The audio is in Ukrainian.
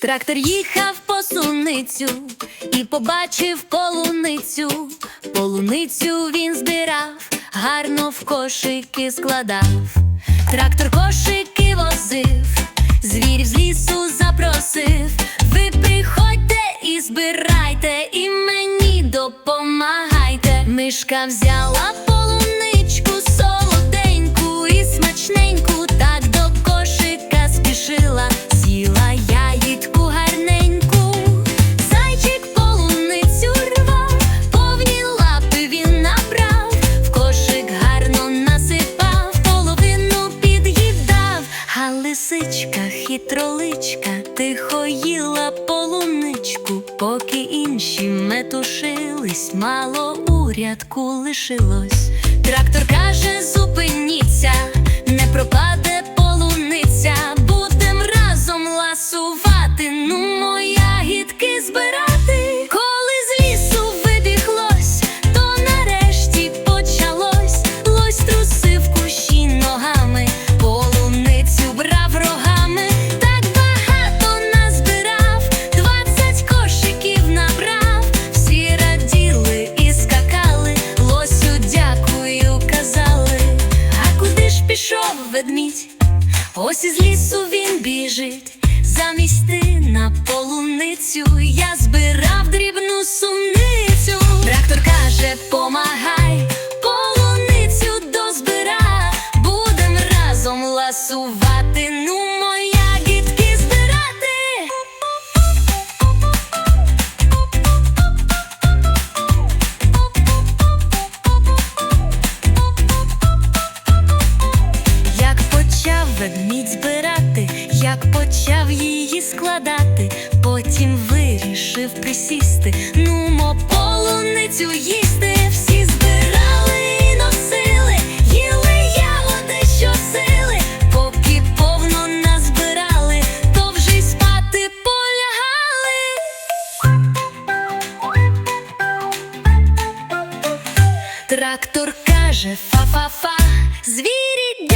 Трактор їхав по суницю і побачив полуницю. Полуницю він збирав, гарно в кошики складав. Трактор кошики возив, звірів з лісу запросив. Ви приходьте і збирайте, і мені допомагайте. Мишка взяла лисичка хитроличка тихо їла полуничку, поки інші метушились, мало у рядку лишилось. Трактор каже, зупиніться, не пропаде пішов ведмідь? Ось із лісу він біжить, замість ти на полуницю я збирав як почав її складати, потім вирішив присісти. Ну, мо полуницю їсти, всі збирали і носили, їли ягоди щосили, поки повно назбирали, то спати полягали. Трактор каже фа-фа-фа, звірі